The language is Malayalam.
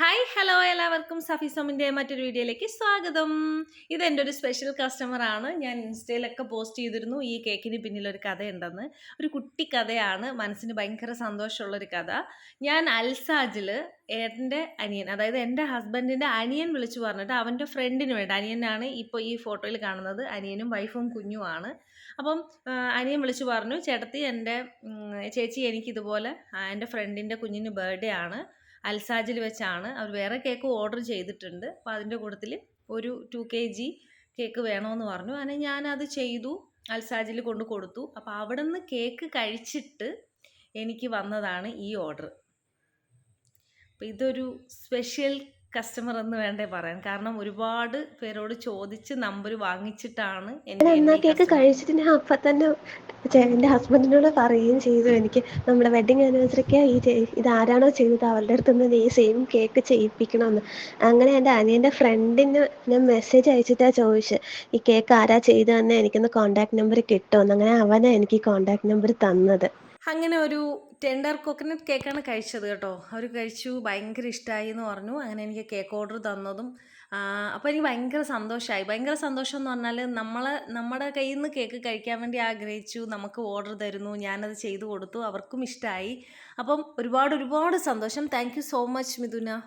ഹായ് ഹലോ എല്ലാവർക്കും. സഫി സോമിന്റെ മറ്റൊരു വീഡിയോയിലേക്ക് സ്വാഗതം. ഇത് എന്റെ ഒരു സ്പെഷ്യൽ കസ്റ്റമറാണ് ഞാൻ ഇൻസ്റ്റയിലൊക്കെ പോസ്റ്റ് ചെയ്തിരുന്നു. ഈ കേക്കിന് പിന്നിലൊരു കഥയുണ്ടെന്ന്. ഒരു കുട്ടി കഥയാണ്. മനസ്സിന് ഭയങ്കര സന്തോഷമുള്ളൊരു കഥ. ഞാൻ അൽസാജിൽ എന്റെ അനിയൻ അതായത് എന്റെ ഹസ്ബൻഡിന്റെ അനിയൻ വിളിച്ചു പറഞ്ഞിട്ട് അവന്റെ ഫ്രണ്ടിന് വേണ്ടി അനിയനാണ് ഇപ്പോൾ ഈ ഫോട്ടോയിൽ കാണുന്നത്. അനിയനും വൈഫും കുഞ്ഞുമാണ് അപ്പം അനിയൻ വിളിച്ചു പറഞ്ഞു ചേട്ടത്തി എന്റെ ചേച്ചി എനിക്കിതുപോലെ എന്റെ ഫ്രണ്ടിന്റെ കുഞ്ഞിന് ബർത്ത്ഡേ ആണ്. അൽസാജിൽ വെച്ചാണ്. അവർ വേറെ കേക്ക് ഓർഡർ ചെയ്തിട്ടുണ്ട്. അപ്പോൾ അതിന്റെ കൂട്ടത്തിൽ ഒരു ടു കെ ജി കേക്ക് വേണമെന്ന് പറഞ്ഞു. അങ്ങനെ ഞാനത് ചെയ്തു. അൽസാജിൽ കൊണ്ട് കൊടുത്തു. അപ്പോൾ അവിടെ നിന്ന് കേക്ക് കഴിച്ചിട്ട് എനിക്ക് വന്നതാണ് ഈ ഓർഡർ അപ്പോൾ ഇതൊരു സ്പെഷ്യൽ കസ്റ്റമർ എന്ന് വേണ്ടേ പറയാൻ. കാരണം ഒരുപാട് പേരോട് ചോദിച്ച് നമ്പർ വാങ്ങിച്ചിട്ടാണ് എന്നാ കേക്ക് കഴിച്ചിട്ട് ഞാൻ അപ്പൊ തന്നെ എന്റെ ഹസ്ബൻഡിനോട് പറയുകയും ചെയ്തു. എനിക്ക് നമ്മുടെ വെഡിങ് ആനിവേഴ്സറിക്ക് ഈ ഇത് ആരാണോ ചെയ്തത് അവരുടെ അടുത്ത് നിന്ന് ഈ സെയിം കേക്ക് ചെയ്യിപ്പിക്കണമെന്ന് അങ്ങനെ എന്റെ അനിയന്റെ ഫ്രണ്ടിന് ഞാൻ മെസ്സേജ് അയച്ചിട്ടാ ചോദിച്ചു ഈ കേക്ക് ആരാ ചെയ്തതെന്ന് എനിക്കൊന്ന് കോണ്ടാക്ട് നമ്പർ കിട്ടുമെന്ന് അങ്ങനെ അവനാ എനിക്ക് ഈ കോണ്ടാക്ട് നമ്പർ തന്നത്. അങ്ങനെ ഒരു ടെൻഡർ കോക്കനട്ട് കേക്കാണ് കഴിച്ചത് കേട്ടോ. അവർ കഴിച്ചു ഭയങ്കര ഇഷ്ടമായി എന്ന് പറഞ്ഞു. അങ്ങനെ എനിക്ക് കേക്ക് ഓർഡർ തന്നതും അപ്പോൾ എനിക്ക് ഭയങ്കര സന്തോഷമായി ഭയങ്കര സന്തോഷം എന്ന് പറഞ്ഞാൽ നമ്മളെ നമ്മുടെ കയ്യിൽ നിന്ന് കേക്ക് കഴിക്കാൻ വേണ്ടി ആഗ്രഹിച്ചു നമുക്ക് ഓർഡർ തരുന്നു ഞാനത് ചെയ്തു കൊടുത്തു അവർക്കും ഇഷ്ടമായി അപ്പം ഒരുപാട് ഒരുപാട് സന്തോഷം. Thank so much Mithuna.